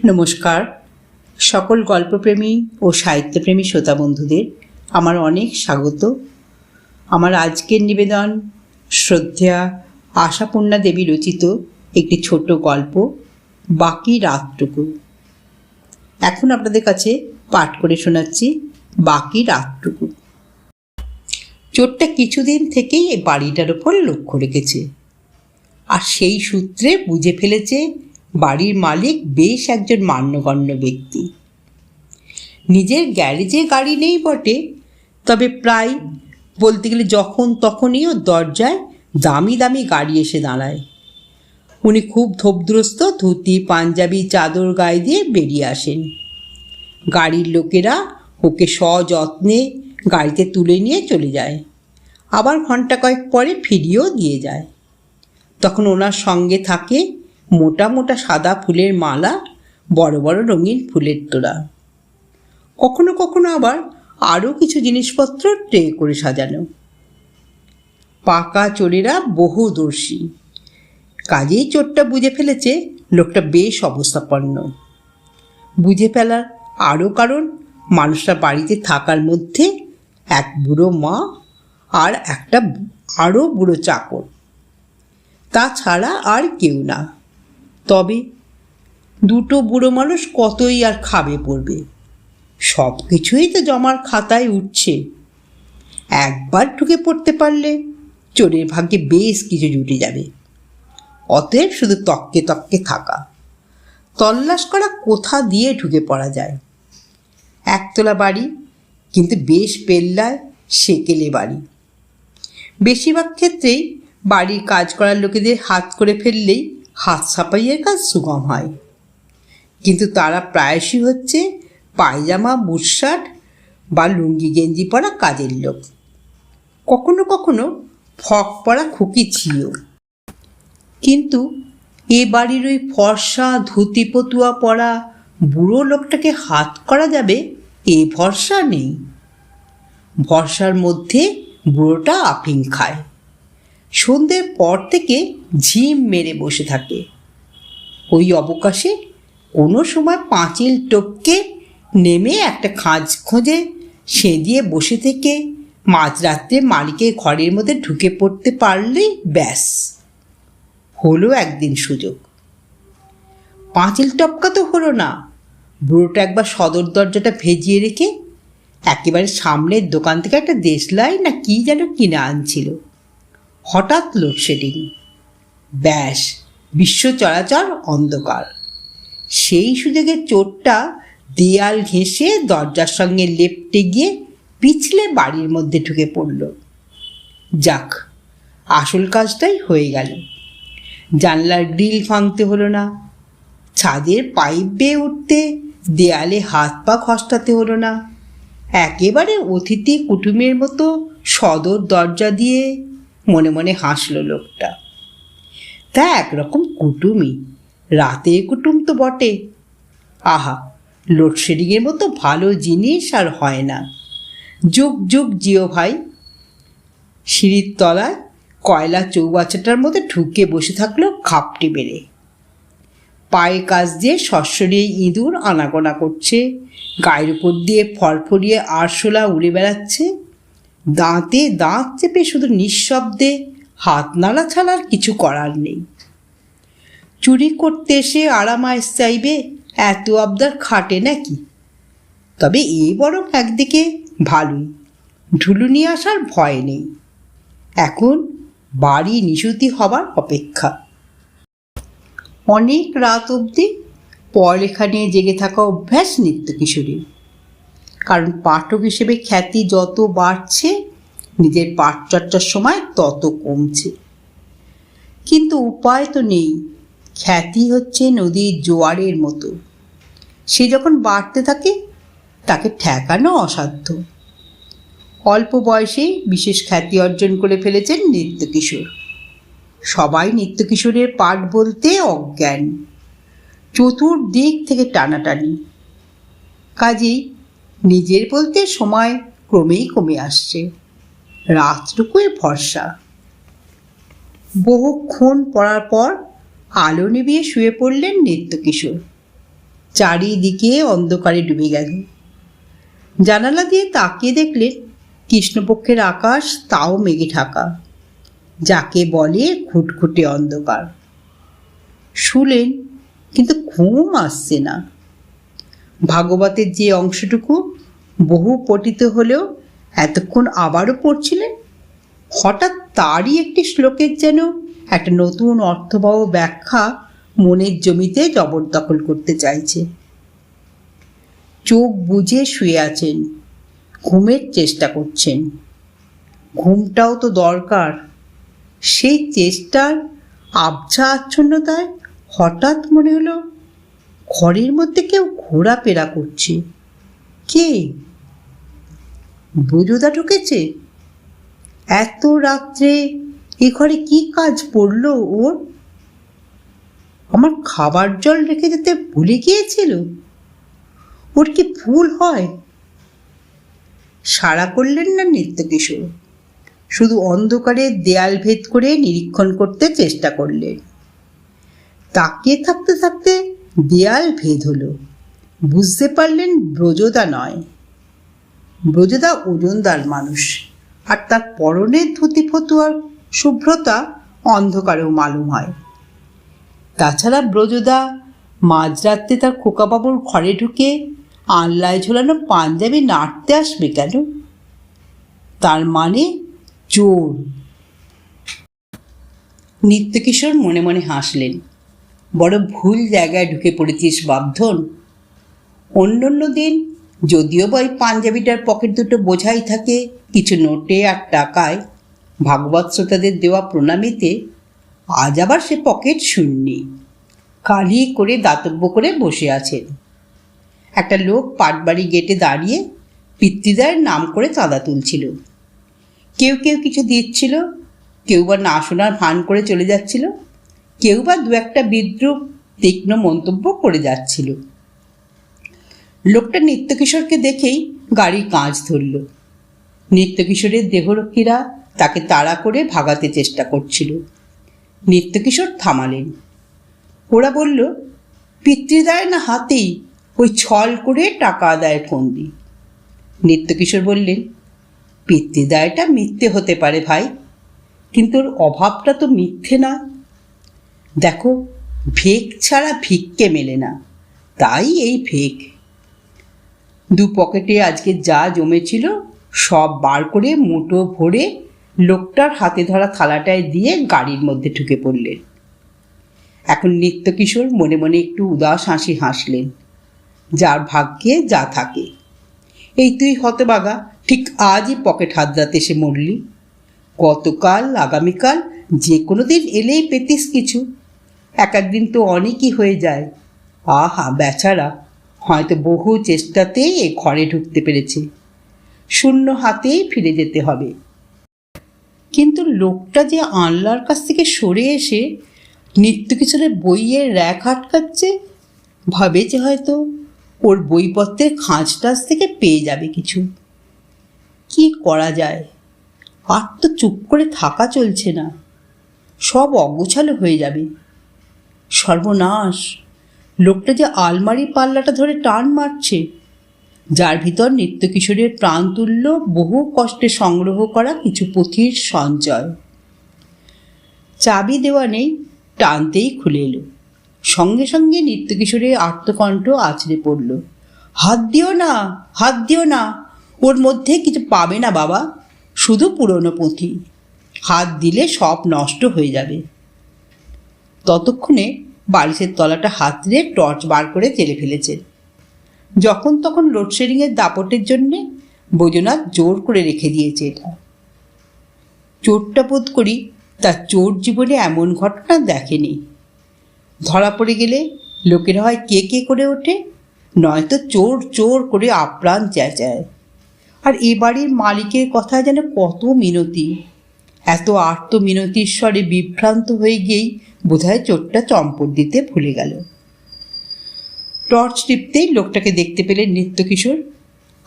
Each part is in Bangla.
নমস্কার। সকল গল্পপ্রেমী ও সাহিত্যপ্রেমী শ্রোতা বন্ধুদের আমার অনেক স্বাগত। আমার আজকের নিবেদন শ্রদ্ধা আশাপূর্ণা দেবী রচিত একটি ছোট গল্প, বাকি রাতটুকু। এখন আপনাদের কাছে পাঠ করে শোনাচ্ছি বাকি রাতটুকু। চোরটা কিছুদিন থেকেই এই বাড়িটার ওপর লক্ষ্য রেখেছে। আর সেই সূত্রে বুঝে ফেলেছে বাড়ির মালিক বেশ একজন মান্যগণ্য ব্যক্তি। নিজের গ্যারেজে গাড়ি নেই বটে, তবে প্রায় বলতে গেলে যখন তখনই ও দরজায় দামি দামি গাড়ি এসে দাঁড়ায়। উনি খুব ধোপদ্রস্ত ধুতি, পাঞ্জাবি, চাদর গায়ে দিয়ে বেরিয়ে আসেন। গাড়ির লোকেরা ওকে সযত্নে গাড়িতে তুলে নিয়ে চলে যায়। আবার ঘণ্টা কয়েক পরে ফিরিয়েও দিয়ে যায়। তখন ওনার সঙ্গে থাকে মোটা মোটা সাদা ফুলের মালা, বড় বড় রঙিন ফুলের তোড়া। কখনো কখনো আবার আরও কিছু জিনিসপত্র ট্রে করে সাজানো। পাকা চোরেরা বহুদর্শী কাজেই চোরটা বুঝে ফেলেছে লোকটা বেশ অবস্থাপন্ন। বুঝে ফেলার আরও কারণ মানুষটা বাড়িতে থাকার মধ্যে এক বুড়ো মা আর একটা আরও বুড়ো চাকর। তাছাড়া আর কেউ না। তবে দুটো বুড়ো মানুষ কতই আর খাবে পড়বে? সব কিছুই তো জমার খাতায় উঠছে। একবার ঢুকে পড়তে পারলে চোরের ভাগ্যে বেশ কিছু জুটে যাবে। অতএব শুধু তককে তককে থাকা। তল্লাশ করা কোথা দিয়ে ঢুকে পড়া যায়? একতলা বাড়ি, কিন্তু বেশ পেল্লায়, সেকেলে বাড়ি। বেশিরভাগ ক্ষেত্রেই বাড়ির কাজ করার লোকেদের হাত করে ফেললেই হাত সাপাইয়ের কাজ সুগম হয়। কিন্তু তারা প্রায়শই হচ্ছে পায়জামা বুটশার্ট বা লুঙ্গি গেঞ্জি পরা কাজের লোক। কখনো কখনো ফক পরা খুকি ছিল কিন্তু এ বাড়ির ওই ফর্সা, ধুতি পতুয়া পরা, বুড়ো লোকটাকে হাত করা যাবে এ ভরসা নেই। ভরসার মধ্যে বুড়োটা আফিং খায়। সন্ধ্যের পর থেকে ঝিম মেরে বসে থাকে। ওই অবকাশে কোনো সময় পাঁচিল টপকে নেমে একটা খাঁজ খোঁজে সে দিয়ে বসে থেকে মাঝরাত্রে মালিকের ঘরের মধ্যে ঢুকে পড়তে পারলেই ব্যাস। হলো একদিন সুযোগ। পাঁচিল টপকা তো হলো না। বুড়োটা একবার সদর দরজাটা ভেজিয়ে রেখে একেবারে সামনের দোকান থেকে একটা দেশলাই না কি যেন কিনে আনছিল। হঠাৎ লোডশেডিং ব্যাস, বিশ্ব চলাচল অন্ধকার। সেই সুযোগে চোরটা দেয়াল ঘেঁষে দরজার সঙ্গে লেপটে গিয়ে পিছলে বাড়ির মধ্যে ঢুকে পড়ল। যাক, আসল কাজটাই হয়ে গেল। জানলার গ্রিল ভাঙতে হলো না। ছাদের পাইপ বেয়ে উঠতে, দেয়ালে হাত পা খসটাতে হলো না। একেবারে অতিথি কুটুমের মতো সদর দরজা দিয়ে মনে মনে হাসলো লোকটা। তা একরকম কুটুমই, রাতে কুটুম তো বটে। আহা, লোডশেডিংয়ের মতো ভালো জিনিস আর হয় না। যুগ যুগ জিও ভাই। সিঁড়ির তলায় কয়লা চৌবাচ্চাটার মধ্যে ঢুকে বসে থাকল খাপটি বেড়ে পায়ে কাজ দিয়ে সস্যরিয়ে ইঁদুর আনাগোনা করছে। গায়ের উপর দিয়ে ফরফরিয়ে আরশোলা উড়ে বেড়াচ্ছে। দাঁতে দাঁত চেপে শুধু নিঃশব্দে হাত নাড়া ছাড়ার কিছু করার নেই। চুরি করতে এসে আরামায়েশ চাইবে, এত আবদার খাটে নাকি? তবে এ বরং একদিকে ভালোই, ঢুলু নিয়ে আসার ভয় নেই। এখন বাড়ি নিশুতি হবার অপেক্ষা। অনেক রাত অবধি পড়ালেখা নিয়ে জেগে থাকা অভ্যাস নিত্য কিশোরীর। কারণ পাঠক হিসেবে খ্যাতি যত বাড়ছে, নিজের পাঠচর্চার সময় তত কমছে। কিন্তু উপায় তো নেই। খ্যাতি হচ্ছে নদীর জোয়ারের মতো। সে যখন বাড়তে থাকে, তাকে ঠেকানো অসাধ্য। অল্প বয়সে বিশেষ খ্যাতি অর্জন করে ফেলেছেন নৃত্যকিশোর। সবাই নৃত্যকিশোরের পাঠ বলতে অজ্ঞান। চতুর্দিক থেকে টানাটানি। কাজেই নিজের বলতে সময় ক্রমেই কমে আসছে। রাতটুকুই ভরসা। বহুক্ষণ পড়ার পর আলো নিভিয়ে শুয়ে পড়লেন নৃত্যকিশোর। চারিদিকে অন্ধকারে ডুবে গেল। জানালা দিয়ে তাকিয়ে দেখলেন কৃষ্ণপক্ষের আকাশ তাও মেঘে ঢাকা, যাকে বলে ঘুটঘুটে অন্ধকার। শুলেন, কিন্তু ঘুম আসছে না। ভাগবতের যে অংশটুকু বহু পঠিত হলেও এতক্ষণ আবারও পড়ছিলেন? হঠাৎ তারই একটি শ্লোকের যেন একটা নতুন অর্থবহ ব্যাখ্যা মনের জমিতে জবরদখল করতে চাইছে। চোখ বুজে শুয়ে আছেন, ঘুমের চেষ্টা করছেন। ঘুমটাও তো দরকার। সেই চেষ্টার আবছা আচ্ছন্নতায় হঠাৎ মনে হলো ঘরের মধ্যে কেউ ঘোরাফেরা করছে। কে? বুঝোদা ঢুকেছে? এত রাত্রে এ ঘরে কি কাজ পড়ল ওর? আমার খাবার জল রেখে যেতে ভুলে গিয়েছিল। ওর কি ভুল হয়? সাড়া করলেন না নিত্যকিশোর? শুধু অন্ধকারে দেয়াল ভেদ করে নিরীক্ষণ করতে চেষ্টা করলেন। তাকিয়ে থাকতে থাকতে দেয়াল ভেদ হলো। বুঝতে পারলেন ব্রজদা নয়। ব্রজদা ওজনদার মানুষ, আর তার পরনের ধুতি ফতুয়ার শুভ্রতা অন্ধকারেও মালুম হয়। তাছাড়া ব্রজদা মাঝরাত্রে তার খোকাবাবুর ঘরে ঢুকে আনলায় ঝোলানো পাঞ্জাবি নাড়তে আসবে কেন? তার মানে চোর। নিত্যকিশোর মনে মনে হাসলেন। বড় ভুল জায়গায় ঢুকে পড়েছিস বাবধন অন্য অন্য দিন যদিও বা ওই পাঞ্জাবিটার পকেট দুটো বোঝাই থাকে, কিছু নোটে আর টাকায় ভাগবত শ্রোতাদের দেওয়া প্রণামীতে, আজ আবার সে পকেট শূন্যি খালি করে দাতব্য করে বসে আছেন একটা লোক পাটবাড়ি গেটে দাঁড়িয়ে পিতৃদায়ের নাম করে চাঁদা তুলছিল। কেউ কেউ কিছু দিচ্ছিল, কেউ বা না শোনার ভান করে চলে যাচ্ছিল। কেউ বা দু একটা বিদ্রুপ তীক্ষ্ণ মন্তব্য করে যাচ্ছিল। লোকটা নিত্যকিশোরকে দেখেই গাড়ির কাঁচ ধরল। নিত্যকিশোরের দেহরক্ষীরা তাকে তাড়া করে ভাগাতে চেষ্টা করছিল। নিত্যকিশোর থামালেন। ওরা বলল, পিতৃদায় না হাতেই ওই ছল করে টাকা আদায়ের ফন্দি? নিত্যকিশোর বললেন, পিতৃদায়টা মিথ্যে হতে পারে ভাই, কিন্তু ওর অভাবটা তো মিথ্যে না। দেখো ভেক ছাড়া ভিক্ষে মেলে না। তাই এই ভেক দু পকেটে আজকে যা জমেছিল, সব বার করে মুঠো ভরে লোকটার হাতে ধরা থালাটায় দিয়ে গাড়ির মধ্যে ঢুকে পড়লেন এখন নিত্যকিশোর মনে মনে একটু উদাস হাসি হাসলেন। যার ভাগ্যে যা থাকে। এই তুই হতবাগা, ঠিক আজই পকেট হাতড়াতে এসে মরলি। গতকাল, আগামীকাল যে কোনো দিন এলেই পেতিস কিছু। এক একদিন তো অনেকই হয়ে যায়। আহা, বেচারা। হয়তো বহু চেষ্টাতেই এ ঘরে ঢুকতে পেরেছে। শূন্য হাতেই ফিরে যেতে হবে। কিন্তু লোকটা যে আনলার কাছ থেকে সরে এসে নিত্য কিছুরে বইয়ের র্যাক আটকাচ্ছে, ভাবে যে হয়তো ওর বইপত্রের খাঁজ টাজ থেকে পেয়ে যাবে কিছু। কি করা যায়? আর তো চুপ করে থাকা চলছে না। সব অগোছালো হয়ে যাবে। সর্বনাশ। লোকটা যে আলমারি পাল্লাটা ধরে টান মারছে। যার ভিতর নিত্যকিশোরের প্রাণ তুল্য বহু কষ্টে সংগ্রহ করা কিছু পুঁথির সঞ্চয়। চাবি দেওয়া নেই, টানতেই খুলে এলো। সঙ্গে সঙ্গে নিত্যকিশোরের আত্মকণ্ঠ আছড়ে পড়ল। হাত দিও না, হাত দিও না, ওর মধ্যে কিছু পাবে না বাবা, শুধু পুরনো পুঁথি। হাত দিলে সব নষ্ট হয়ে যাবে। ততক্ষণে বালিশের তলাটা হাত দিয়ে টর্চ বার করে চেলে ফেলেছে। যখন তখন লোডশেডিংয়ের দাপটের জন্যে বৈদ্যনাথ জোর করে রেখে দিয়েছে এটা। চোরটা বোধ করি তার চোর জীবনে এমন ঘটনা দেখেনি। ধরা পড়ে গেলে লোকেরা হয় কে কে করে ওঠে, নয়তো চোর চোর করে আপ্রাণ চেঁচায়। আর এ বাড়ির মালিকের কথা যেন কত মিনতি। এত আর্ত মিনতির স্বরে বিভ্রান্ত হয়ে গিয়েই বোধহয় চোরটা চম্পট দিতে ভুলে গেল। টর্চ টিপতেই লোকটাকে দেখতে পেলেন নিত্যকিশোর।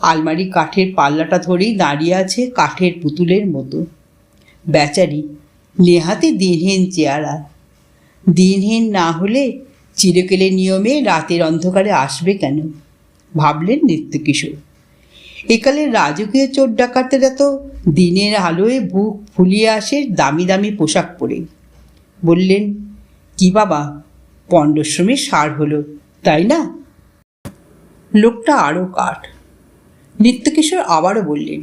আলমারি কাঠের পাল্লাটা ধরেই দাঁড়িয়ে আছে কাঠের পুতুলের মতো। বেচারি, নেহাতে দিনহীন চেহারা। দিনহীন না হলে চিরকেলের নিয়মে রাতের অন্ধকারে আসবে কেন? ভাবলেন নিত্যকিশোর। একালের রাজকীয় চোর ডাকাতেরা তো দিনের আলোয় বুক ফুলিয়ে আসে দামি দামি পোশাক পরে। বললেন, কি বাবা, পণ্ডশ্রমে সার হলো, তাই না? লোকটা আরও কাঠ। নিত্যকিশোর আবারও বললেন,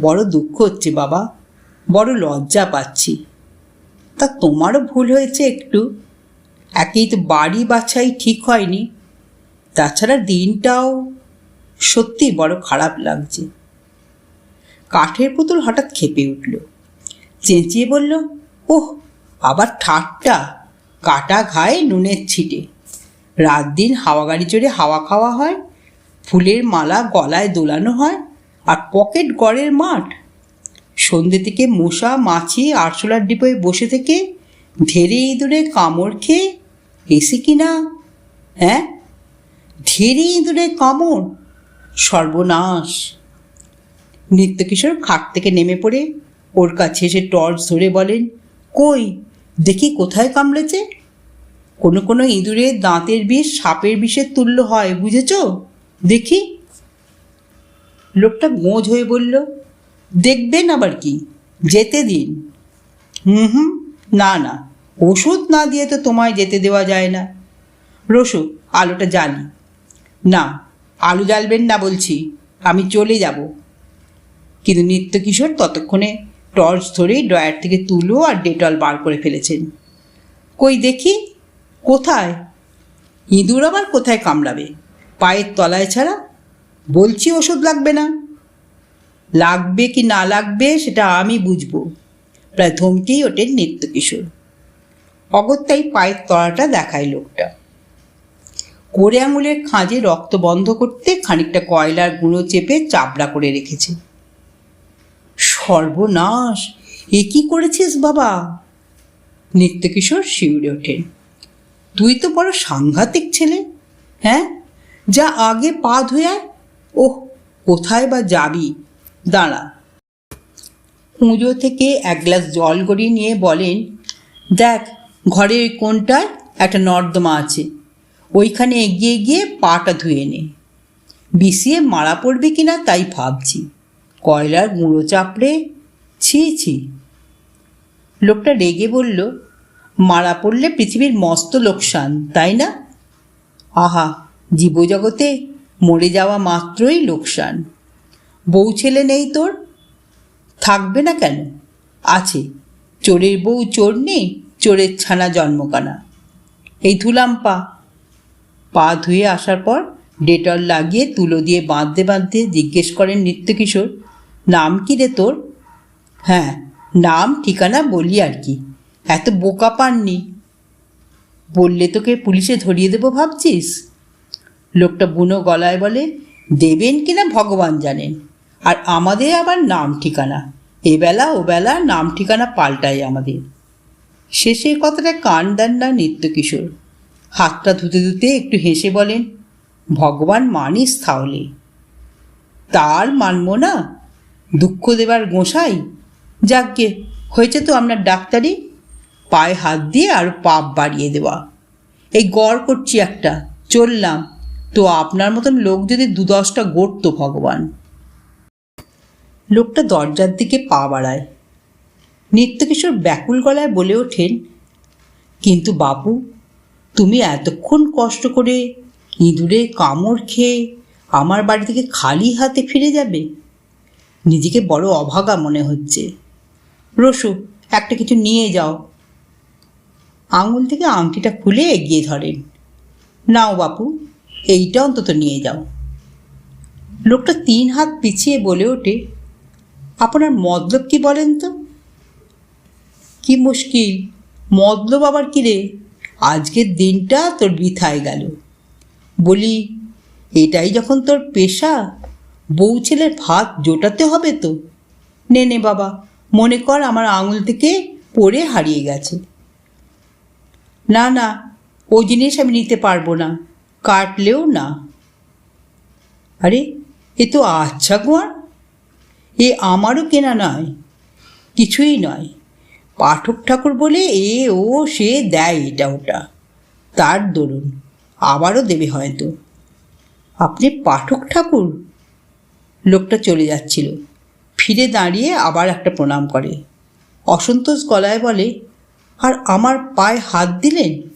বড় দুঃখ হচ্ছে বাবা, বড় লজ্জা পাচ্ছি। তা তোমারও ভুল হয়েছে একটু। একেই তো বাড়ি বাছাই ঠিক হয়নি। তাছাড়া দিনটাও সত্যি বড় খারাপ লাগছে। কাঠের পুতুল হঠাৎ খেপে উঠল। চেঁচিয়ে বলল, ওহ, আবার ঠাট্টা। কাটা ঘায়ে নুনের ছিটে। রাত দিন হাওয়া গাড়ি চড়ে হাওয়া খাওয়া হয়, ফুলের মালা গলায় দোলানো হয় আর পকেট গড়ের মাঠ। সন্ধ্যে থেকে মশা, মাছি, আরশোলার ডিপোয় বসে থেকে ধেরে ইঁদুরে কামড় খেয়ে এসে কি না হ্যাঁ? ধেরে ইঁদুরে কামড় সর্বনাশ। নিত্যকিশোর খাট থেকে নেমে পড়ে ওর কাছে এসে টর্চ ধরে বলেন, কই, দেখি কোথায় কামড়েছে? কোনো কোনো ইঁদুরের দাঁতের বিষ, সাপের বিষের তুল্য হয়, বুঝেছ? দেখি। লোকটা গোঁজ হয়ে বলল, দেখবেন আবার কি, যেতে দিন। হুম হুম, না না, ওষুধ না দিয়ে তো তোমায় যেতে দেওয়া যায় না। রসু আলোটা জ্বালি। না আলু জ্বালবেন না বলছি, আমি চলে যাব। কিন্তু নিত্যকিশোর ততক্ষণে টর্চ ধরেই ড্রয়ার থেকে তুলো আর ডেটল বার করে ফেলেছেন। কই দেখি, কোথায়? ইঁদুর আবার কোথায় কামড়াবে? পায়ের তলায় ছাড়া বলছি ওষুধ লাগবে না। লাগবে কি না লাগবে সেটা আমি বুঝব। প্রায় ধমকেই ওঠেন নিত্যকিশোর। অগত্যাই পায়ের তলাটা দেখায় লোকটা। কোড়ে আঙুলের খাঁজে রক্ত বন্ধ করতে খানিকটা কয়লার গুঁড়ো চেপে চাপড়া করে রেখেছে। সর্বনাশ! এ কি করেছিস বাবা? নিত্যকিশোর শিউরে ওঠেন তুই তো বড় সাংঘাতিক ছেলে হ্যাঁ? যা আগে পা ধুয়ে। ওহ, কোথায় বা যাবি? দাঁড়া। কুঁজো থেকে এক গ্লাস জল গড়িয়ে নিয়ে বলেন, দেখ, ঘরের কোনটায় একটা নর্দমা আছে। ওইখানে এগিয়ে গিয়ে পাটা ধুয়ে নে। বিছিয়ে মারা পড়বে কিনা তাই ভাবছি। কয়লার গুঁড়ো চাপড়ে ছি ছি। লোকটা রেগে বলল, মারা পড়লে পৃথিবীর মস্ত লোকসান, তাই না? আহা, জীবজগতে মরে যাওয়া মাত্রই লোকসান। বউ ছেলে নেই তোর? থাকবে না কেন? আছে, চোরের বউ চোর নেই, চোরের ছানা জন্মকানা। এই ধুলাম পা ধুয়ে আসার পর ডেটল লাগিয়ে তুলো দিয়ে বাঁধতে বাঁধতে জিজ্ঞেস করেন নিত্যকিশোর, নাম কি রে তোর? হ্যাঁ নাম, ঠিকানা বলি আর কি। এত বোকা পাননি। বললে তোকে পুলিশে ধরিয়ে দেবো ভাবছিস? লোকটা বুনো গলায় বলে, দেবেন কিনা ভগবান জানেন। আর আমাদের আবার নাম ঠিকানা। এবেলা ওবেলা নাম ঠিকানা পাল্টায় আমাদের। শেষে কথাটা কান দেন না নিত্যকিশোর। হাতটা ধুতে ধুতে একটু হেসে বলেন, ভগবান মানিস তাহলে। তার মানব না। দুঃখ দেবার গোসাই। যাকগে, হয়েছে তো আপনার ডাক্তারি। পায়ে হাত দিয়ে আর পাপ বাড়িয়ে দেওয়া। এই গড় করছি একটা। চললাম। তো আপনার মতন লোক যদি দু দশটা গড়তো ভগবান। লোকটা দরজার দিকে পা বাড়ায়। নিত্যকিশোর ব্যাকুল গলায় বলে ওঠেন, কিন্তু বাপু তুমি এতক্ষণ কষ্ট করে ইঁদুরে কামড় খেয়ে আমার বাড়ি থেকে খালি হাতে ফিরে যাবে? নিজেকে বড় অভাগা মনে হচ্ছে। রসু, একটা কিছু নিয়ে যাও। আঙুল থেকে আংটিটা খুলে এগিয়ে ধরেন। নাও বাপু, এইটা অন্তত নিয়ে যাও। লোকটা তিন হাত পিছিয়ে বলে ওঠে, আপনার মতলব কি বলেন তো? কি মুশকিল? মতলব আবার কি রে? আজকের দিনটা তোর বৃথায় গেল। বলি, এটাই যখন তোর পেশা, বউ ছেলের ভাত জোটাতে হবে তো? নে নে বাবা, মনে কর আমার আঙুল থেকে পড়ে হারিয়ে গেছে। না না ওই জিনিস আমি নিতে পারব না, কাটলেও না। আরে, এ তো আচ্ছা গোয়ার এ আমারও কেনা নয়, কিছুই নয়। পাঠক ঠাকুর বলে, এ, ও, সে, দেয় এটা ওটা। তার দরুন, আবারও দেবে হয়তো। আপনি পাঠক ঠাকুর? লোকটা চলে যাচ্ছিল। ফিরে দাঁড়িয়ে আবার একটা প্রণাম করে। অসন্তোষ গলায় বলে, আর আমার পায়ে হাত দিলেন?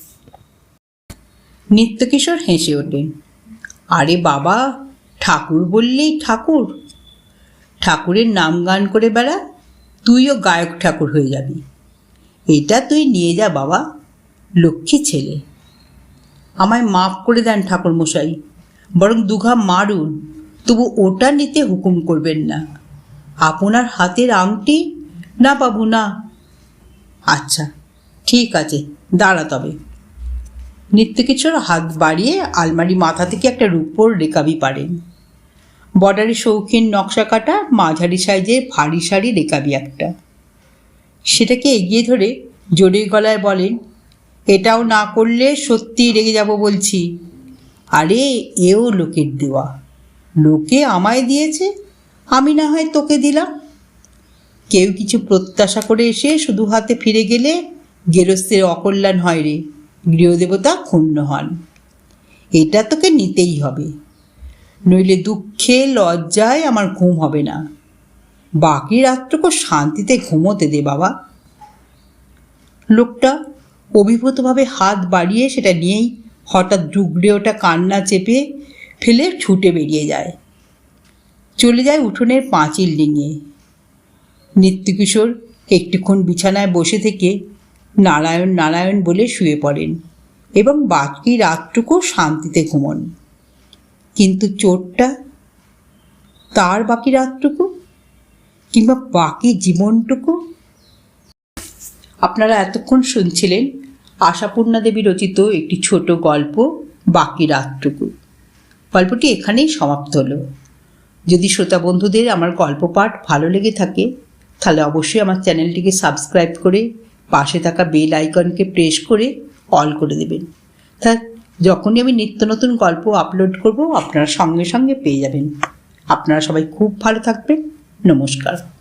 নিত্যকিশোর হেসে ওঠেন আরে বাবা, ঠাকুর বললেই ঠাকুর। ঠাকুরের নাম গান করে বেড়া, তুইও গায়ক ঠাকুর হয়ে যাবি। এটা তুই নিয়ে যা, বাবা। লক্ষ্মী ছেলে। আমায় মাফ করে দেন ঠাকুর মশাই বরং দুঘা মারুন, তবু ওটা নিতে হুকুম করবেন না। আপনার হাতের আংটি? না, বাবু, না। আচ্ছা ঠিক আছে, দাঁড়া তবে। নিত্যকিশোর হাত বাড়িয়ে আলমারি মাথা থেকে একটা রূপোর রেকাবি পারেন। বর্ডারে শৌখিন নকশা কাটা মাঝারি সাইজের ভারী শাড়ি রেকাবি একটা। সেটাকে এগিয়ে ধরে জোরে গলায় বলেন, এটাও না করলে সত্যি রেগে যাব বলছি। আরে, এও লোকের দেওয়া। লোকে আমায় দিয়েছে, আমি না হয় তোকে দিলাম। কেউ কিছু প্রত্যাশা করে এসে শুধু হাতে ফিরে গেলে গেরস্থের অকল্যাণ হয় রে, গৃহদেবতা ক্ষুণ্ণ হন। এটা তোকে নিতেই হবে। নইলে দুঃখে লজ্জায় আমার ঘুম হবে না। বাকি রাতটুকু শান্তিতে ঘুমোতে দে বাবা। লোকটা অভিভূতভাবে হাত বাড়িয়ে সেটা নিয়েই হঠাৎ ডুগড়ে ওটা কান্না চেপে ফেলে ছুটে বেরিয়ে যায়। চলে যায় উঠোনের পাঁচিল ডিঙিয়ে। নিত্যকিশোর একটুক্ষণ বিছানায় বসে থেকে নারায়ণ নারায়ণ বলে শুয়ে পড়েন এবং বাকি রাতটুকু শান্তিতে ঘুমন। কিন্তু চোরটা তার বাকি রাতটুকু কিংবা বাকি জীবনটুকু? আপনারা এতক্ষণ শুনছিলেন আশাপূর্ণা দেবী রচিত একটি ছোট গল্প, বাকি রাতটুকু। গল্পটি এখানেই সমাপ্ত হলো। যদি শ্রোতা বন্ধুদের আমার গল্প পাঠ ভালো লেগে থাকে, তাহলে অবশ্যই আমার চ্যানেলটিকে সাবস্ক্রাইব করে পাশে থাকা বেল আইকনকে প্রেস করে অল করে দেবেন। তা যখনই আমি নিত্য নতুন গল্প আপলোড করব, আপনারা সঙ্গে সঙ্গে পেয়ে যাবেন। আপনারা সবাই খুব ভালো থাকবেন। নমস্কার।